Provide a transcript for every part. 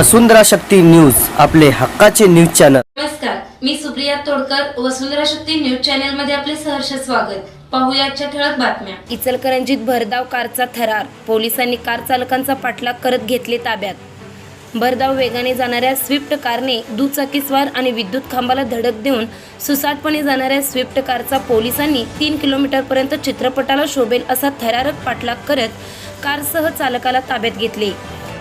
वसुंधरा Shakti news आपले हक्काचे news channel. नमस्कार मी सुप्रिया तोडकर वसुंधरा शक्ती न्यूज चॅनलमध्ये आपले सहर्ष स्वागत. पाहूया आजच्या ठळक बातम्या. इचलकरंजीत भरधाव कारचा थरार पोलिसांनी कार चालकांचा पाठलाग करत घेतले ताब्यात. भरधाव वेगाने जाणाऱ्या स्विफ्ट कारने दुचाकीस्वार आणि विद्युत खांबाला धडक देऊन सुसाटपणे जाणाऱ्या स्विफ्ट कारचा पोलिसांनी तीन किलोमीटरपर्यंत चित्रपटाला शोभेल असा थरारक पाठलाग करत कारसह चालकाला ताब्यात घेतले.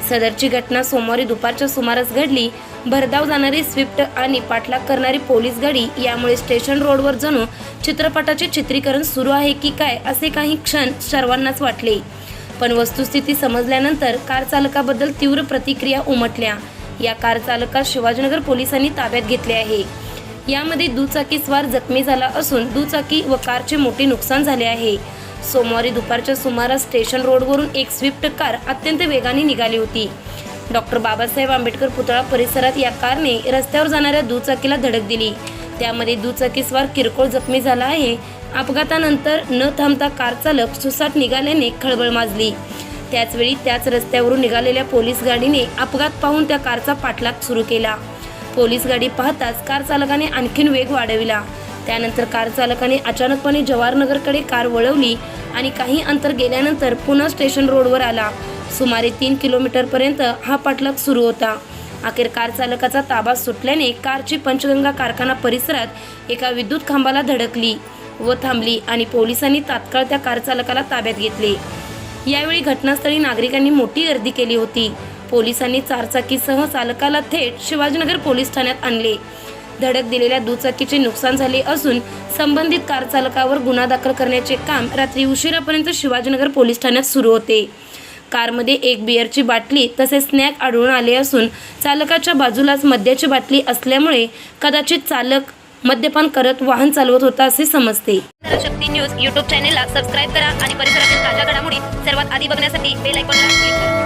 सदरची घटना सोमवारी दुपारच्या सुमारास घडली. भरधाव जाणारी स्विफ्ट आणि पाठलाग करणारी पोलीस गाडी यामुळे स्टेशन रोडवर जणू चित्रपटाचे चित्रीकरण सुरू आहे की काय असे काही क्षण सर्वांनाच वाटले. पण वस्तुस्थिती समजल्यानंतर कार चालकाबद्दल तीव्र प्रतिक्रिया उमटल्या. या कार चालकास शिवाजीनगर पोलिसांनी ताब्यात घेतले आहे. यामध्ये दुचाकीस्वार जखमी झाला असून दुचाकी व कारचे मोठे नुकसान झाले आहे. सोमवारी दुपारच्या सुमारास स्टेशन रोडवरून एक स्विफ्ट कार अत्यंत वेगाने निघाली होती. डॉक्टर बाबासाहेब आंबेडकर पुतळा परिसरात या कारने रस्त्यावर जाणाऱ्या दुचाकीला धडक दिली. त्यामध्ये दुचाकीस्वार किरकोळ जखमी झाला आहे. अपघातानंतर न थांबता कार चालक सुसाट निघाल्याने खळबळ माजली. त्याचवेळी त्याच रस्त्यावरून निघालेल्या पोलीस गाडीने अपघात पाहून त्या कारचा पाठलाग सुरू केला. पोलीस गाडी पाहताच कार चालकाने आणखीन वेग वाढविला. त्यानंतर कार चालकाने अचानकपणे जवाहरनगरकडे कार वळवली आणि काही अंतर गेल्यानंतर पुन्हा स्टेशन रोडवर आला. सुमारे तीन किलोमीटरपर्यंत हा पाठलाग सुरू होता. अखेर कार चालकाचा ताबा सुटल्याने कारची पंचगंगा कारखाना परिसरात एका विद्युत खांबाला धडकली व थांबली आणि पोलिसांनी तात्काळ त्या कार चालकाला ताब्यात घेतले. यावेळी घटनास्थळी नागरिकांनी मोठी गर्दी केली होती. पोलिसांनी चारचाकीसह चालकाला थेट शिवाजीनगर पोलीस ठाण्यात आणले. धडक दिलेल्या दुचाकीचे नुकसान झाले असून संबंधित कार चालकावर गुन्हा दाखल करण्याचे काम रात्री उशिरापर्यंत शिवाजीनगर पोलीस ठाण्यात सुरू होते. कारमध्ये एक बिअरची बाटली तसेच स्नॅक आढळून आले असून चालकाच्या बाजूलाच मद्याची बाटली असल्यामुळे कदाचित चालक मद्यपान करत वाहन चालवत होता असे समजते. शक्ती न्यूज युट्यूब चॅनेलला सबस्क्राईब करा आणि परिसरातील ताज्या घडामोडी सर्वात आधी बघण्यासाठी बेल आयकॉनला क्लिक करा.